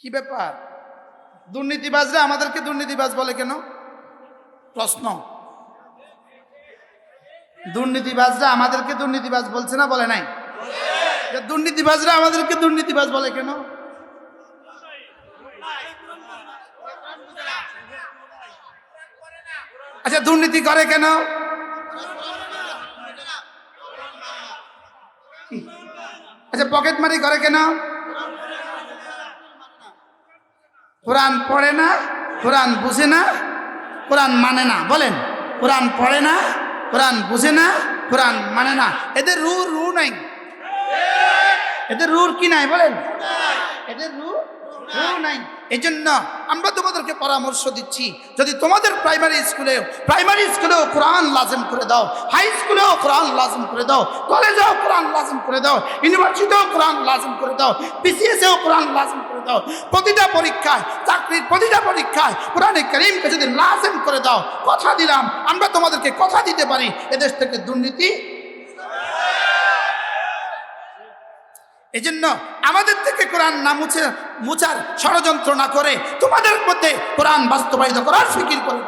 কি ব্যাপার? দুর্নীতিবাজরা আমাদেরকে দুর্নীতিবাজ বলে কেন? প্রশ্ন। দুর্নীতিবাজরা আমাদেরকে দুর্নীতিবাজ বলছে না বলে নাই? দুর্নীতিবাজরা আমাদেরকে দুর্নীতিবাজ বলে কেন? আচ্ছা দুর্নীতি করে কেন? আচ্ছা পকেট মারি করে কেন? কোরআন পড়ে না, কোরআন বুঝে না, কোরআন মানে না, বলেন। কোরআন পড়ে না, কোরআন বুঝে না, কোরআন মানে না। এদের রু রু নাই। এদের রুর কি নাই, বলেন? এদের রু রু নাই। এই জন্য আমরা তোমাদেরকে পরামর্শ দিচ্ছি, যদি তোমাদের প্রাইমারি স্কুলেও প্রাইমারি স্কুলেও কোরআন লাজম করে দাও হাই স্কুলেও কোরআন লাজম করে দাও কলেজেও কোরআন লাজম করে দাও ইউনিভার্সিটিতেও কোরআন লাজম করে দাও বিসিএসেও কোরআন লাজম করে দাও, প্রতিটা পরীক্ষায়, চাকরির প্রতিটা পরীক্ষায় কোরআনে করিমকে যদি লাজম করে দাও, কথা দিলাম, আমরা তোমাদেরকে কথা দিতে পারি। এদেশ থেকে দুর্নীতি এজন্য আমাদের থেকে কোরআন না মুছে, মুছার ষড়যন্ত্র না করে তোমাদের মধ্যে কোরআন বাস্তবায়িত করার ফিকির করে।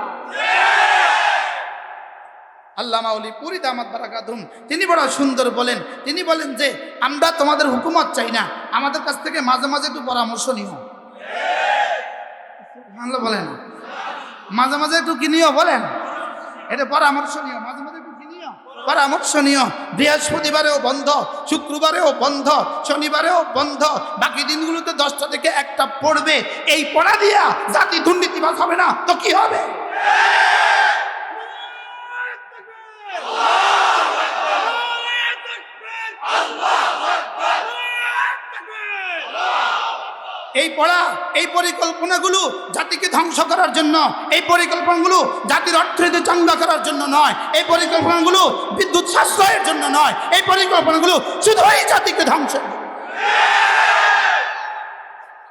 তিনি বড় সুন্দর বলেন। তিনি বলেন যে, আমরা তোমাদের হুকুমত চাই না। আমাদের কাছ থেকে মাঝে মাঝে একটু পরামর্শ নিও। বলেন। মাঝে মাঝে একটু কিনিও বলেন? এটা পরামর্শ নিও। মাঝে মাঝে একটু পরামর্শ নিও বৃহস্পতিবারেও বন্ধ, শুক্রবারেও বন্ধ, শনিবারেও বন্ধ। বাকি দিনগুলোতে দশটা থেকে একটা পড়বে। এই পড়া দিয়া জাতি দুর্নীতিবাস হবে না। তো কি হবে? এই পড়া, এই পরিকল্পনাগুলো জাতিকে ধ্বংস করার জন্য, এই পরিকল্পনাগুলো জাতির অর্থনীতি চাঙ্গা করার জন্য নয়, এই পরিকল্পনাগুলো বিদ্যুৎ সাশ্রয়ের জন্য নয়, এই পরিকল্পনাগুলো শুধুই জাতিকে জন্য।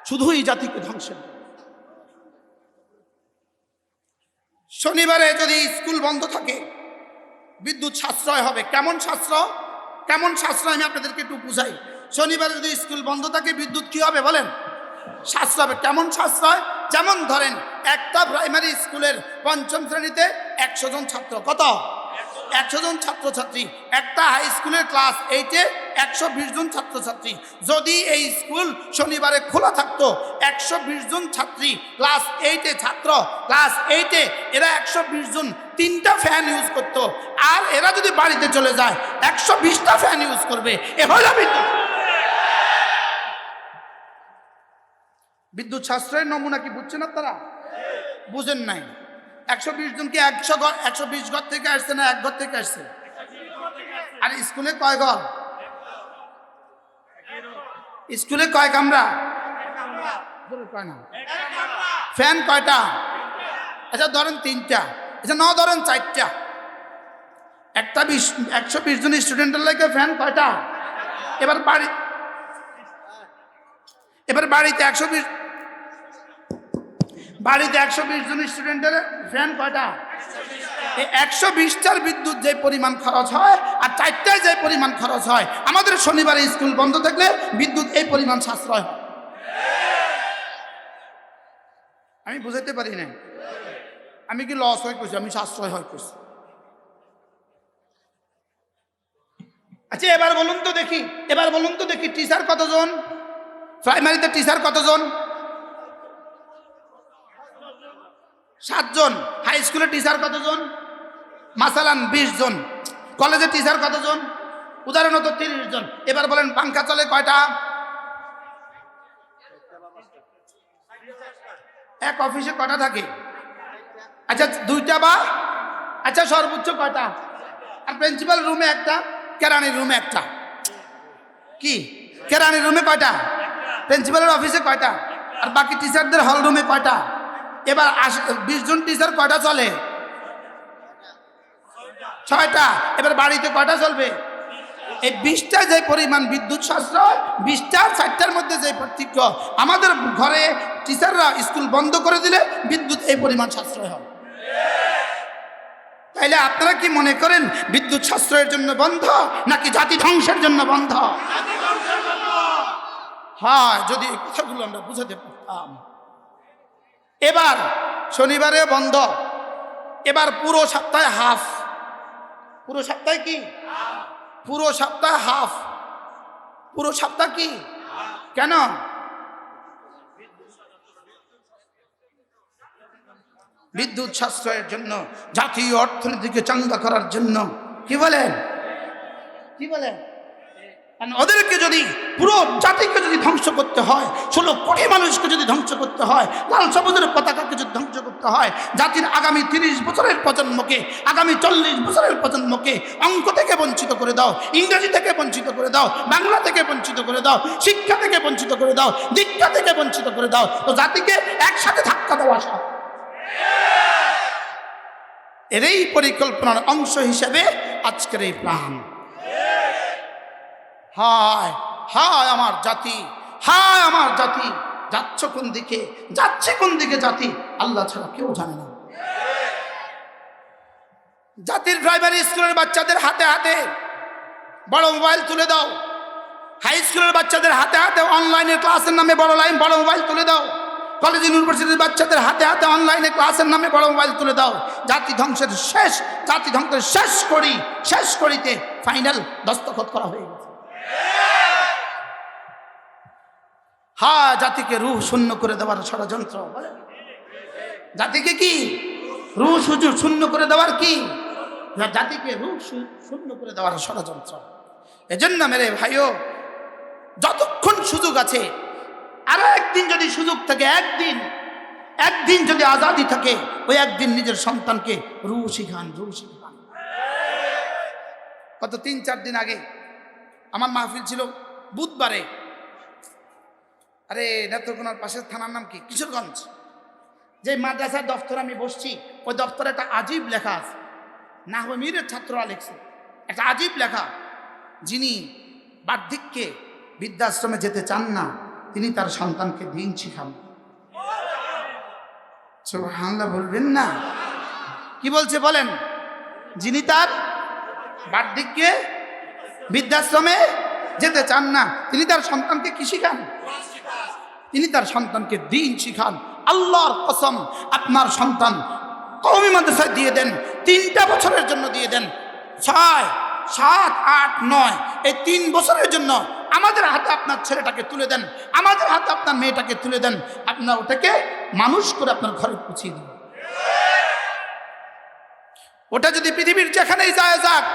শুধুই জাতিকে জন্য। শনিবারে যদি স্কুল বন্ধ থাকে, বিদ্যুৎ সাশ্রয় হবে কেমন সাশ্রয় কেমন সাশ্রয় আমি আপনাদেরকে একটু বুঝাই শনিবারে যদি স্কুল বন্ধ থাকে, বিদ্যুৎ কি হবে বলেন সাশ্রয় কেমন সাশ্রয়? যেমন ধরেন, একটা প্রাইমারি স্কুলের পঞ্চম শ্রেণীতে একশো জন ছাত্র, কত? একশো জন ছাত্রছাত্রী। একটা হাই স্কুলের ক্লাস এইটে একশো বিশ জন ছাত্রছাত্রী। যদি এই স্কুল শনিবারে খোলা থাকতো, একশো বিশ জন ছাত্রী ক্লাস এইটে ছাত্র ক্লাস এইটে এরা একশো বিশ জন তিনটা ফ্যান ইউজ করতো। আর এরা যদি বাড়িতে চলে যায়, একশো বিশটা ফ্যান ইউজ করবে। এ হলো বিদ্যুৎ বিদ্যুৎ সাশ্রয়ের নমুনা কি বুঝছে না তারা? বুঝেন নাই। একশো বিশ জনকে একশো ঘর, একশো বিশ ঘর থেকে আসছে না, এক ঘর থেকে আসছে? আর স্কুলে কয় ঘর? স্কুলে কয় কামরা? ফ্যান কয়টা? আচ্ছা ধরেন তিনটা। আচ্ছা ন ধরেন চারটা। একটা বিশ, একশো বিশ জন স্টুডেন্টের লাগে ফ্যান কয়টা? এবার বাড়ি এবার বাড়িতে একশো বিশ বাড়িতে একশো বিশ জন স্টুডেন্টের ফ্যান কয়টা? এই একশো বিশটার বিদ্যুৎ যে পরিমাণ খরচ হয় আর চারটায় যে পরিমাণ খরচ হয়, আমাদের শনিবারে স্কুল বন্ধ থাকলে বিদ্যুৎ এই পরিমাণ সাশ্রয় হয়। আমি বুঝাইতে পারি না আমি কি লস হয়ে করছি আমি সাশ্রয় হয়ে করছি আচ্ছা এবার বলুন তো দেখি, এবার বলুন তো দেখি টিচার কতজন? প্রাইমারিতে টিচার কতজন? সাতজন হাই স্কুলের টিচার কতজন? মাসালান বিশ জন কলেজের টিচার কতজন? উদাহরণত তিরিশ জন এবার বলেন পাঙ্খা চলে কয়টা? এক অফিসে কটা থাকে? আচ্ছা দুইটা বা? আচ্ছা সর্বোচ্চ কয়টা? আর প্রিন্সিপাল রুমে একটা কেরানির রুমে একটা। কি? কেরানির রুমে কয়টা? প্রিন্সিপালের অফিসে কয়টা? আর বাকি টিচারদের হল রুমে কয়টা? এবার বিশ জন টিচার কয়টা চলে? ছয়টা। এবার বাড়িতে কয়টা চলবে? এই বিশটা যে পরিমাণ বিদ্যুৎ সাশ্রয় বিশটা চারটার মধ্যে যে পার্থক্য আমাদের ঘরে টিচাররা স্কুল বন্ধ করে দিলে বিদ্যুৎ এই পরিমাণ সাশ্রয় হয়। তাইলে আপনারা কি মনে করেন বিদ্যুৎ সাশ্রয়ের জন্য বন্ধ নাকি জাতি ধ্বংসের জন্য বন্ধ? হ্যাঁ যদি কথাগুলো আমরা বুঝাতে পারতাম। এবার শনিবারে বন্ধ। এবার পুরো সপ্তাহে হাফ। পুরো সপ্তাহে কি? পুরো সপ্তাহে হাফ। পুরো সপ্তাহ কি? কেন? বিদ্যুৎ সাশ্রয়ের জন্য, জাতীয় অর্থনীতিকে চাঙ্গা করার জন্য। কি বলেন? কি বলেন? ওদেরকে যদি পুরো জাতিকে যদি ধ্বংস করতে হয়, ষোলো কোটি মানুষকে যদি ধ্বংস করতে হয়, লাল সবুজের পতাকাকে যদি ধ্বংস করতে হয়, জাতির আগামী তিরিশ বছরের প্রজন্মকে, আগামী চল্লিশ বছরের প্রজন্মকে অঙ্ক থেকে বঞ্চিত করে দাও, ইংরেজি থেকে বঞ্চিত করে দাও, বাংলা থেকে বঞ্চিত করে দাও, শিক্ষা থেকে বঞ্চিত করে দাও, দীক্ষা থেকে বঞ্চিত করে দাও, তো জাতিকে একসাথে ধাক্কা দেওয়া সব। এর এই পরিকল্পনার অংশ হিসেবে আজকের এই প্ল্যান হায় হায় আমার জাতি, হায় আমার জাতি। যাচ্ছ কোন দিকে? যাচ্ছে কোন দিকে জাতি? আল্লাহ ছাড়া কেউ জানে না। জাতির প্রাইমারি স্কুলের বাচ্চাদের হাতে হাতে বড় মোবাইল তুলে দাও। হাই স্কুলের বাচ্চাদের হাতে হাতে অনলাইনে ক্লাসের নামে বড় লাইন বড় মোবাইল তুলে দাও। কলেজ ইউনিভার্সিটির বাচ্চাদের হাতে হাতে অনলাইনে ক্লাসের নামে বড় মোবাইল তুলে দাও। জাতি ধ্বংসের শেষ, জাতি ধ্বংসের শেষ করি, শেষ করিতে ফাইনাল দস্তখত করা হয়ে গেছে। হা, জাতিকে রুহ শূন্য করে দেওয়ার ষড়যন্ত্র জাতিকে কি? রুহ সুযোগ শূন্য করে দেওয়ার কি? জাতিকে রুহ শূন্য করে দেওয়ার ষড়যন্ত্র। এজন্য মেরে ভাইও, যতক্ষণ সুযোগ আছে, আরও একদিন যদি সুযোগ থাকে, একদিন একদিন যদি আজাদি থাকে, ওই একদিন নিজের সন্তানকে রু শিখান রু শিখান। কত তিন, চার দিন আগে আমার মাহফিল ছিল বুধবারে। আরে, নেত্রকোনার পাশের থানার নাম কি? কিশোরগঞ্জ। যে মাদ্রাসার দপ্তর আমি বসছি, ওই দপ্তরে একটা আজীব লেখা আছে। নাহমীরের ছাত্ররা লিখছে। একটা আজীব লেখা। যিনি বার্ধক্যে বৃদ্ধাশ্রমে যেতে চান না, তিনি তার সন্তানকে দিন শিখান। হামলা বলবেন না? কি বলছে বলেন? যিনি তার বার্ধক্যে বৃদ্ধাশ্রমে যেতে চান না, তিনি তার সন্তানকে কি শিখান? তিনি তার সন্তানকে দিন শিখান। আল্লাহর কসম, আপনার সন্তান কৌমি মাদ্রাসায় দিয়ে দেন, তিনটা বছরের জন্য দিয়ে দেন। ছয়, সাত, আট, নয়, এই তিন বছরের জন্য আমাদের হাতে আপনার ছেলেটাকে তুলে দেন, আমাদের হাতে আপনার মেয়েটাকে তুলে দেন। আপনার ওটাকে মানুষ করে আপনার ঘরে পুছিয়ে দিন। ওটা যদি পৃথিবীর যেখানেই যায় যাক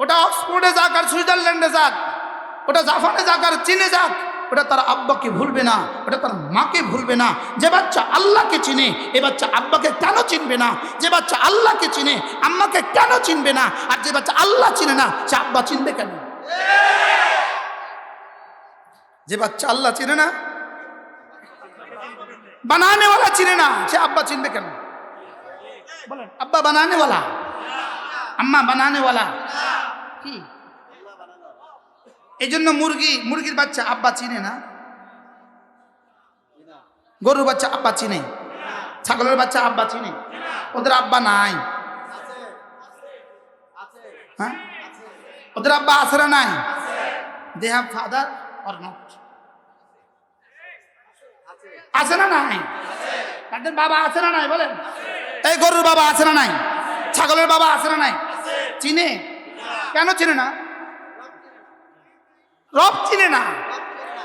ওটা অক্সফোর্ডে যাক আর সুইজারল্যান্ডে যাক, ওটা জাপানে যাক আর চীনে যাক, ওটা তার আব্বাকে ভুলবে না, ওটা তার মাকে ভুলবে না। যে বাচ্চা আল্লাহকে চিনে, এ বাচ্চা আব্বাকে কেন চিনবে না? যে বাচ্চা আল্লাহকে চিনে, আম্মাকে কেন চিনবে না? আর যে বাচ্চা আল্লাহ চিনে না, সে আব্বা চিনবে কেন? যে বাচ্চা আল্লাহ চিনে না, বানানেওয়ালা চিনে না, সে আব্বা চিনবে কেন? বলেন, আব্বা বানানেওয়ালা? আম্মা বানানেওয়ালা? কি? এই জন্য মুরগি, মুরগির বাচ্চা আব্বা চিনে না। গরুর বাচ্চা আব্বা চিনে। ছাগলের বাচ্চা আব্বা চিনে। ওদের আব্বা নাই। হ্যাঁ? ওদের আব্বা আছে না নাই? They have father or not আছে না নাই? তাদের বাবা আছে না নাই, বলেন। এই গরুর বাবা আছে না নাই? ছাগলের বাবা আছে না নাই? চিনে? কেন চিনে না? রব চিনে না।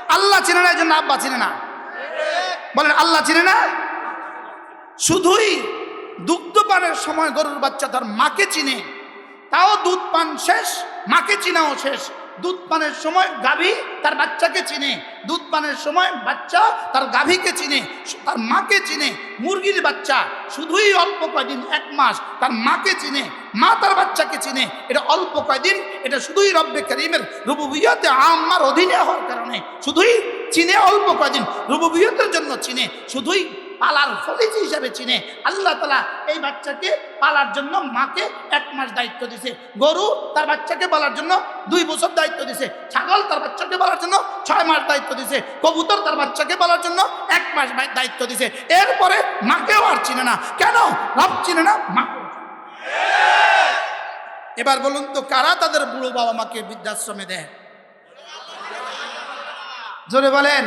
আল্লাহ চিনে না এই জন্য আব্বা চিনে না। বলেন, আল্লাহ চিনে না? শুধুই দুগ্ধ পানের সময় গরুর বাচ্চা তার মাকে চিনে, তাও দুধ পান শেষ, মাকে চিনাও শেষ। দুধ পানের সময় গাভী তার বাচ্চাকে চিনে। দুধ পানের সময় বাচ্চা তার গাভীকে চিনে, তার মাকে চিনে। মুরগির বাচ্চা শুধুই অল্প কয়দিন, এক মাস তার মাকে চিনে, মা তার বাচ্চাকে চিনে। এটা অল্প কয়দিন, এটা শুধুই রব্বে করিমের রুবুবিয়তে আমার অধীনে হওয়ার কারণে। শুধুই চিনে অল্প কয়দিন, রুবুবিয়তের জন্য চিনে। শুধুই পালার ফলিজি হিসাবে চিনে। আল্লাহ তালা এই বাচ্চাকে পালার জন্য মাকে এক মাস দায়িত্ব দিছে। গরু তার বাচ্চাকে বলার জন্য দুই বছর দায়িত্ব দিছে। ছাগল তার বাচ্চাকে বলার জন্য ছয় মাস দায়িত্ব দিছে। কবুতর তার বাচ্চাকে বলার জন্য এক মাস দায়িত্ব দিছে। এরপরে মাকেও আর চিনে না। কেন? রব চিনে না মাকে এবার বলুন তো, কারা তাদের বুড়ো বাবা মাকে বৃদ্ধাশ্রমে দেয়? জোরে বলেন।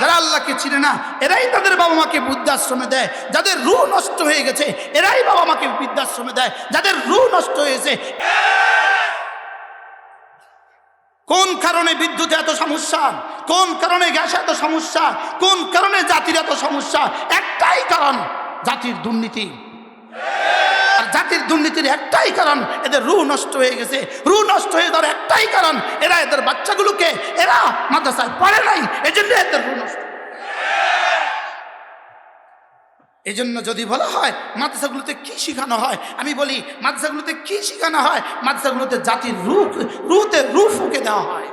যারা আল্লাহকে চিনে না। এরাই তাদের বাবা মাকে বৃদ্ধাশ্রমে দেয়। যাদের রু নষ্ট হয়ে গেছে, এরাই বাবা মাকে বৃদ্ধাশ্রমে দেয়। যাদের রু নষ্ট হয়েছে, কোন কারণে বিদ্যুতে এত সমস্যা? কোন কারণে গ্যাস এত সমস্যা? কোন কারণে জাতির এত সমস্যা? একটাই কারণ, জাতির দুর্নীতি। আর জাতির দুর্নীতির একটাই কারণ, এদের রু নষ্ট হয়ে গেছে। রু নষ্ট হয়ে যাওয়ার একটাই কারণ, এরা এদের বাচ্চাগুলোকে এরা মাদ্রাসায় পড়ে নাই, এজন্য এদের রু নষ্ট। এই জন্য যদি বলা হয়, মাদ্রাসাগুলোতে কি শেখানো হয়? আমি বলি, মাদ্রাসাগুলোতে কি শেখানো হয়? মাদ্রাসাগুলোতে জাতির রূপ রুতে রু ফুকে দেওয়া হয়।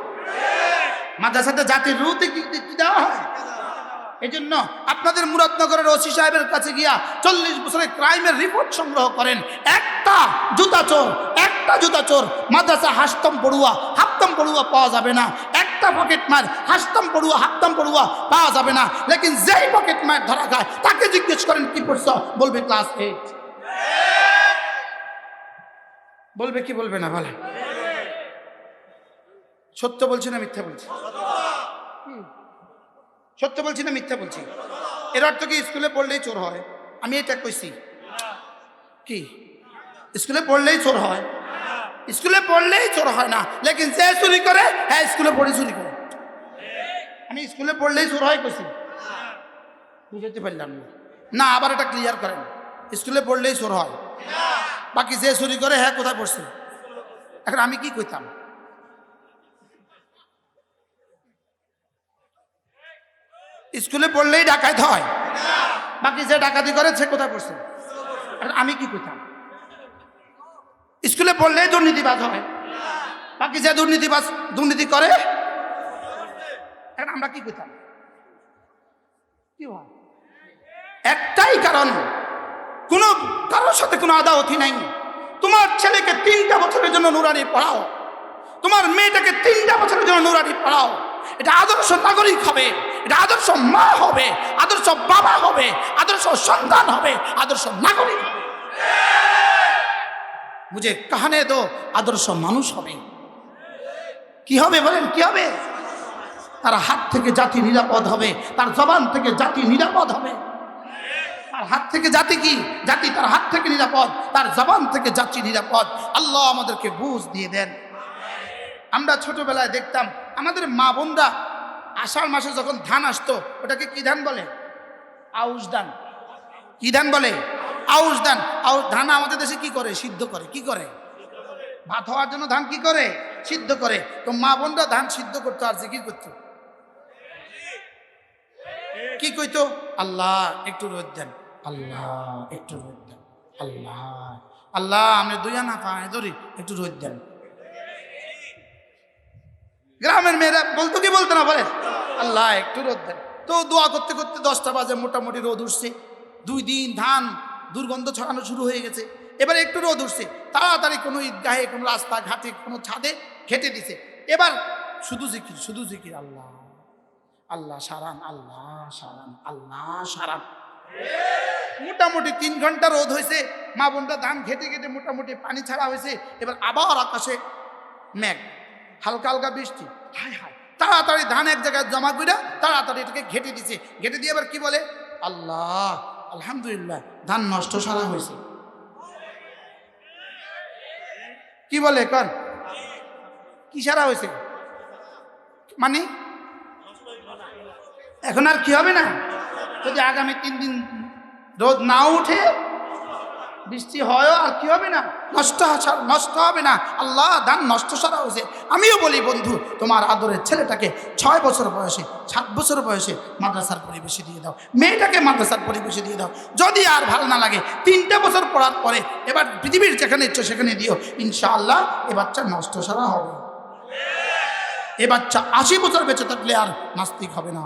মাদ্রাসাতে জাতির রুতে কি দেওয়া হয়? এই জন্য আপনাদের মুরাদনগরের ওসি সাহেবের কাছে গিয়া চল্লিশ বছরের ক্রাইমের রিপোর্ট সংগ্রহ করেন। একটা জুতা চোর একটা জুতা চোর মাদ্রাসা হাসতম পড়ুয়া হাফতম পড়ুয়া পাওয়া যাবে না। একটা পকেট মার হাসতম পড়ুয়া হাফতম পড়ুয়া পাওয়া যাবে না। লেকিন যেই পকেট মার ধরা খায় তাকে জিজ্ঞেস করেন কি পড়ছ? বলবে ক্লাস এইট। বলবে কি বলবে না বলে সত্য বলছি না মিথ্যা বলছি? হুম। সত্য বলছি না মিথ্যা বলছি? এর অর্থ কি? স্কুলে পড়লেই চোর হয়। আমি এটা কইছি। কি? স্কুলে পড়লেই চোর হয়? স্কুলে পড়লেই চোর হয় না। লেকিন যে চুরি করে হ্যাঁ স্কুলে পড়ে চুরি করে। আমি স্কুলে পড়লেই চোর হয় কইছি। বুঝতে পারলাম না। না, আবার এটা ক্লিয়ার করেন। স্কুলে পড়লেই চোর হয়। বাকি যে চুরি করে হ্যাঁ কোথায় পড়ছে? এখন আমি কি কইতাম? স্কুলে পড়লেই ডাকাত হয়। বাকি যে ডাকাতি করে, সে কোথায় পড়ছে? আমি কি কইতাম? স্কুলে পড়লেই দুর্নীতিবাজ হয়। বাকি যে দুর্নীতিবাজ, দুর্নীতি করে আমরা কি কইতাম? কি একটাই কারণ, কোনো কারোর সাথে কোনো আদা আদাওতি নাই। তোমার ছেলেকে তিনটা বছরের জন্য নুরানি পড়াও। তোমার মেয়েটাকে তিনটা বছরের জন্য নুরানি পড়াও। এটা আদর্শ নাগরিক হবে। এটা আদর্শ মা হবে, আদর্শ বাবা হবে, আদর্শ সন্তান হবে, আদর্শ নাগরিক হবে। বুঝে, কাহানে তো আদর্শ মানুষ হবে। কি হবে বলেন, কি হবে? তার হাত থেকে জাতি নিরাপদ হবে, তার জবান থেকে জাতি নিরাপদ হবে। তার হাত থেকে জাতি কি? জাতি তার হাত থেকে নিরাপদ, তার জবান থেকে জাতি নিরাপদ। আল্লাহ আমাদেরকে বুঝ দিয়ে দেন। আমরা ছোটবেলায় দেখতাম, আমাদের মা বোনরা আষাঢ় মাসে যখন ধান আসতো, ওটাকে কি ধান বলে? আউশ ধান। কি ধান বলে? আউশ ধান। আউশ ধান আমাদের দেশে কি করে? সিদ্ধ করে। কি করে? ভাত হওয়ার জন্য ধান কি করে? সিদ্ধ করে। তো মা বোনরা ধান সিদ্ধ করতো আর জিকির করতো। কি কইতো? আল্লাহ, একটু রোদ দেন। আল্লাহ, একটু রোদ দেন। আল্লাহ আল্লাহ আমি দুই আনা পায়ে ধরি, একটু রোদ দেন। গ্রামের মেয়েরা বলতো কি বলতো না বলে? আল্লাহ, একটু রোদ দেন। তো দোয়া করতে করতে দশটা বাজে, মোটামুটি রোদ উঠছে। দুই দিন ধান, দুর্গন্ধ ছড়ানো শুরু হয়ে গেছে। এবার একটু রোদ উঠছে। তাড়াতাড়ি কোনো ঈদগাহে, কোনো রাস্তা ঘাটে কোনো ছাদে খেটে দিছে। এবার শুধু জিকির শুধু জিকির, আল্লাহ আল্লাহ সারান আল্লাহ সারান আল্লাহ সারান। মোটামুটি তিন ঘণ্টা রোদ হয়েছে। মা বোনটা ধান ঘেটে ঘেটে মোটামুটি পানি ছাড়া হয়েছে। এবার আবার আকাশে মেঘ। হালকা হালকা বৃষ্টি। হায় হায়। তাড়াতাড়ি ধান এক জায়গায় জমা করে তাড়াতাড়ি এটাকে ঘেটে দিছে। ঘেটে দিয়ে এবার কি বলে? আল্লাহ, আলহামদুলিল্লাহ, ধান নষ্ট সারা হয়েছে। কি বলে কন? কি সারা হয়েছে? মানে? এখন আর কি হবে না? যদি আগামী তিন দিন রোদ না উঠে বৃষ্টি হয়ও আর কি হবে না? নষ্ট নষ্ট হবে না। আল্লাহ দান নষ্ট সারা হয়েছে। আমিও বলি, বন্ধু, তোমার আদরের ছেলেটাকে ছয় বছর বয়সে, সাত বছর বয়সে মাদ্রাসার পরিবেশে দিয়ে দাও। মেয়েটাকে মাদ্রাসার পরিবেশে দিয়ে দাও। যদি আর ভালো না লাগে, তিনটা বছর পড়ার পরে এবার পৃথিবীর যেখানে ইচ্ছে সেখানে দিও। ইনশাআল্লাহ, এ বাচ্চা নষ্ট সারা হবে। এ বাচ্চা আশি বছর বেঁচে থাকলে আর নাস্তিক হবে না।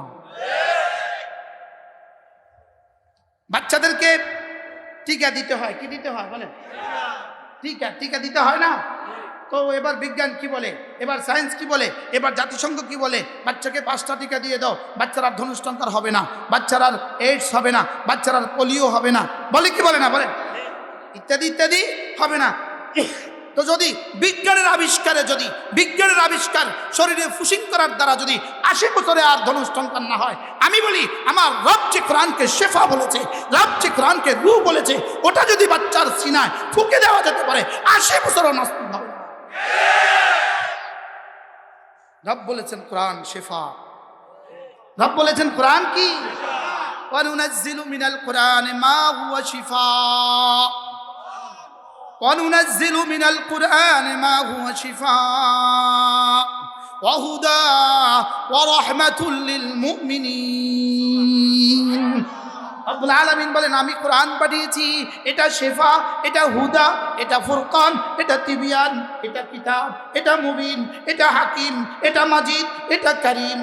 বাচ্চাদেরকে টিকা দিতে হয়, কি দিতে হয় বলেন? টিকা টিকা দিতে হয় না? তো এবার বিজ্ঞান কি বলে? এবার সায়েন্স কি বলে? এবার জাতিসংঘ কি বলে? বাচ্চাকে পাঁচটা টিকা দিয়ে দাও, বাচ্চার আর ধনুষ্টঙ্কার হবে না, বাচ্চার আর এইডস হবে না, বাচ্চার আর পোলিও হবে না। বলে কি বলে না বলে ইত্যাদি ইত্যাদি হবে না। তো তো যদি বিজ্ঞানের আবিষ্কারে যদি বিজ্ঞানের আবিষ্কার শরীরে ফুসিং করার দ্বারা যদি আশি বছরে আর ধনুষ সন্তান না হয় আমি বলি আমার রব যে কোরআনকে শেফা বলেছে রব যে কোরআনকে রু বলেছে ওটা যদি বাচ্চার সিনায় ফুকে দেওয়া যেতে পারে আশি বছরও নষ্ট হবে না রব বলেছেন কোরআন শেফা রব বলেছেন কোরআন কি وننزل من القرآن ما هو شفاء وننزل من القرآن ما هو شفاء وهدى ورحمة للمؤمنين আব্বুল আলমিন বলেন আমি কোরআন পাঠিয়েছি এটা শেফা এটা হুদা এটা ফুরকান এটা তিবিয়ান এটা কিতাব এটা মুবিন এটা হাকিম এটা মাজিদ এটা করিম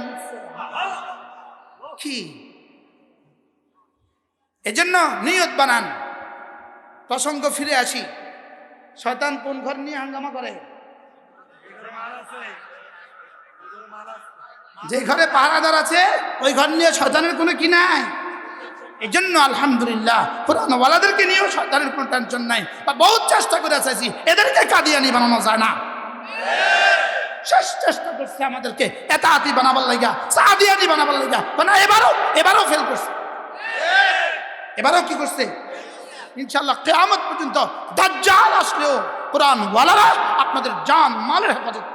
কি এজন্য নিয়ত বানান প্রসঙ্গ ফিরে আসি শয়তান কোন ঘর নিয়ে হাঙ্গামা করে? যে ঘরে পাহারাদার আছে, ওই ঘর নিয়ে শয়তানের কোনো কি নাই? এই জন্য আলহামদুলিল্লাহ, কোরআনওয়ালাদেরকে নিয়েও শয়তানের কোনো টেনশন নাই। বা বহুত চেষ্টা করে চাইছি এদেরকে কাদিয়ানি বানানো যায় না। চেষ্টা করছে আমাদেরকে বানাবার লাগা মানে এবারও এবারও করছে। এবারও কি করছে? ইনশাল্লাহ কেয়ামত পর্যন্ত দাজ্জাল আসলেও কোরআন ওয়ালারা আপনাদের জান মালের হেফাজত।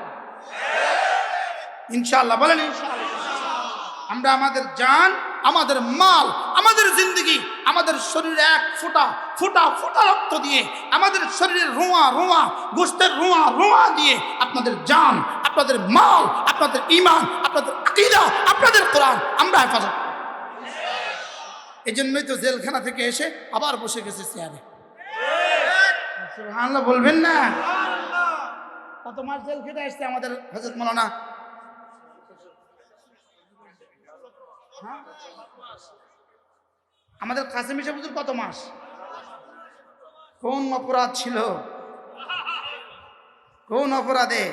ইনশাল্লাহ বলেন ইনশাল্লাহ আমরা আমাদের জান, আমাদের মাল, আমাদের জিন্দগি, আমাদের শরীরে এক ফোঁটা ফোঁটা ফোঁটা রক্ত দিয়ে, আমাদের শরীরের রোঁয়া রোঁয়া গোস্তের রোঁয়া রোঁয়া দিয়ে আপনাদের জান, আপনাদের মাল, আপনাদের ইমান আপনাদের আকিদা, আপনাদের কোরআন আমরা হেফাজত। এই জন্যই তো জেলখানা থেকে এসে আবার বসে গেছে চেয়ারে। সুবহানাল্লাহ। বলবেন না? কত মাস জেল খেটে আসছে আমাদের হজরত মৌলানা? হ্যাঁ? আমাদের কাসিম হিসেবে কত মাস? কোন অপরাধ ছিল? কোন অপরাধে?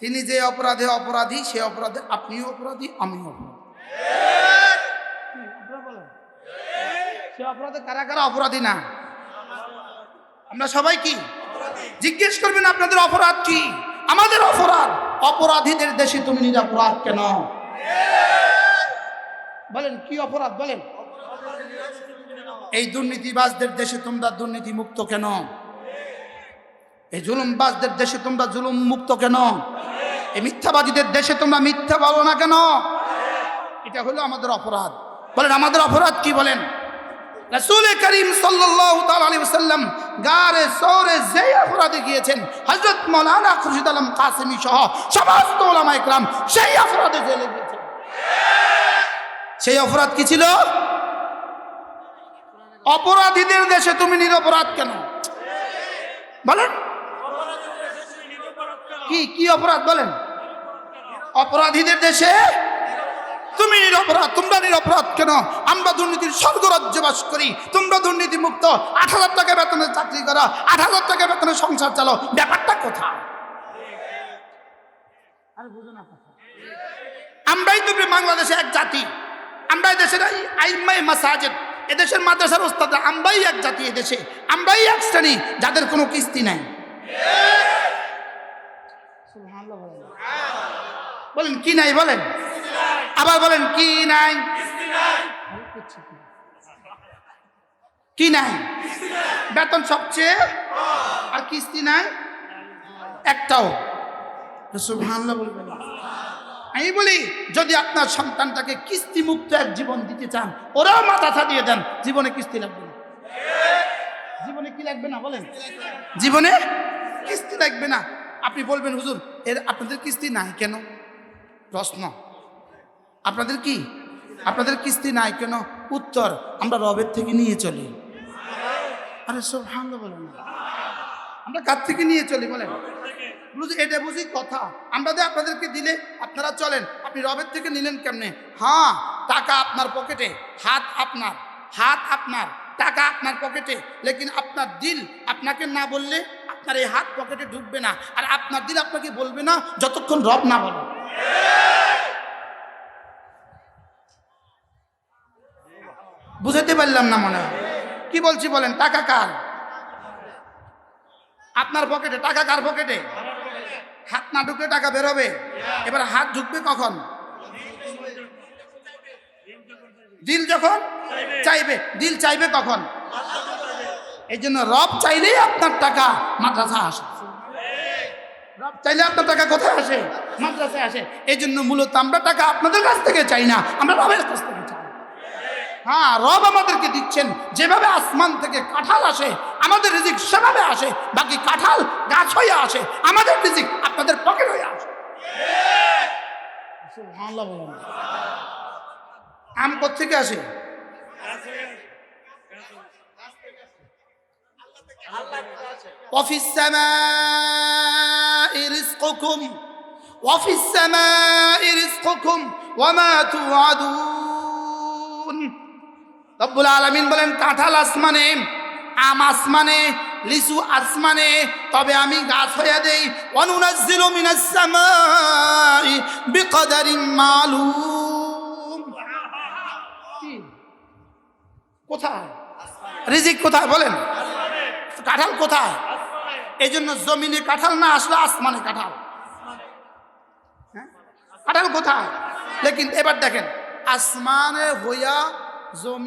তিনি যে অপরাধে অপরাধী সে অপরাধে আপনিও অপরাধী আমিও অপরাধী কি, আপনারা বলেন? সে অপরাধে কারা কারা অপরাধী না? আমরা সবাই কি? জিজ্ঞেস করবেন আপনাদের অপরাধ কি? আমাদের অপরাধ, অপরাধীদের দেশে তুমি নিরাপরাধ কেন? বলেন, কি অপরাধ বলেন? এই দুর্নীতিবাজদের দেশে তোমরা দুর্নীতি মুক্ত কেন? এই জুলুমবাজদের দেশে তোমরা জুলুম মুক্ত কেন? এই মিথ্যাবাদীদের দেশে তোমরা মিথ্যা বলো না কেন? এটা হলো আমাদের অপরাধ। বলেন, আমাদের অপরাধ কি বলেন? রাসূল করিম সাল্লাল্লাহু তাআলা আলাইহি ওয়াসাল্লাম গারে সৌরে যেই অপরাধে গিয়েছেন হযরত মাওলানা খুরশিদ আলম কাসেমি সহ সমস্ত ওলামা ইকরাম সেই অপরাধে জেলে গিয়েছেন। সেই অপরাধ কি ছিল? অপরাধীদের দেশে তুমি নিরপরাধ কেন? বলেন। কি কি অপরাধ বলেন? অপরাধীদের দেশে তুমি নিরপরাধ তোমরা নিরপরাধ কেন? আমরা দুর্নীতির স্বর্গরাজ্যে বাস করি। তোমরা দুর্নীতি মুক্ত আট হাজার টাকা বেতনে চাকরি করা। আট হাজার টাকা বেতনে সংসার চালো ব্যাপারটা কোথায়? আমরাই তো বাংলাদেশে এক জাতি। আমরাই দেশের আই- আইম্মাই মাসাজেদ। এদেশের মাদ্রাসার ওস্তাদ আমরাই এক জাতি এদেশে আমরাই এক শ্রেণি। যাদের কোনো কিস্তি নাই। বলেন কি নাই বলেন? আবার বলেন, কি নাই? কি নাই? বেতন সবচেয়ে? আর কিস্তি নাই? একটাও। আমি বলি, যদি আপনার সন্তানটাকে কিস্তি মুক্ত এক জীবন দিতে চান, ওরাও মাথা দিয়ে দেন, জীবনে কিস্তি লাগবে না। জীবনে কি লাগবে না বলেন? জীবনে কিস্তি লাগবে না। আপনি বলবেন, হুজুর, এর আপনাদের কিস্তি নাই কেন? প্রশ্ন। আপনাদের কি? আপনাদের কিস্তি নাই কেন? উত্তর, আমরা রবের থেকে নিয়ে চলি। আরে সব ভালো বলেন। আমরা কার থেকে নিয়ে চলি বলেন? এটা বুঝি কথা। আমরা যে আপনাদেরকে দিলে আপনারা চলেন, আপনি রবের থেকে নিলেন কেমনে? হ্যাঁ টাকা আপনার পকেটে, হাত আপনার হাত আপনার, টাকা আপনার পকেটে, লেকিন আপনার দিল আপনাকে না বললে আপনার এই হাত পকেটে ঢুকবে না, আর আপনার দিল আপনাকে বলবে না যতক্ষণ রব না বলে। বুঝাতে পারলাম না মনে হয়। কি বলছি বলেন, টাকা কার? আপনার পকেটে, টাকা কার পকেটে? হাত না ঢুকলে টাকা বেরোবে এবার হাত ঢুকবে কখন? দিল যখন? চাইবে। দিল চাইবে কখন? এই জন্য রব চাইলেই আপনার টাকা মাদ্রাসা আসে। রব চাইলে আপনার টাকা কোথায় আসে? মাদ্রাসায় আসে। এই জন্য মূলত আমরা টাকা আপনাদের কাছ থেকে চাই না, আমরা রবের কাছ থেকে চাই। হ্যাঁ রব আমাদেরকে দিচ্ছেন যেভাবে আসমান থেকে কাঁঠাল আসে আমাদের রিজিক সেভাবে আসে বাকি কাঁঠাল গাছ হয়ে আসে আমাদের রিজিক আপনাদের পকেট হয়ে আসে সুবহানাল্লাহ বলুন। আম কোথেকে আসে وفي السماء رزقكم وفي السماء رزقكم وما توعدون রব্বুল আলামিন বলেন, কাঁঠাল আসমানে, আম আসমানে, লিচু আসমানে, তবে আমি গাছ হইয়া দেই। অনুনাজ্জিলু মিনাস সামাই বিকদারিন মালুম। কোথায়? রিজিক কোথায় বলেন? কাঁঠাল কোথায়? এই জন্য জমিনে কাঁঠাল না আসলে আসমানে কাঁঠাল। হ্যাঁ? কাঁঠাল কোথায়? লেকিন এবার দেখেন, আসমানে হইয়া জমি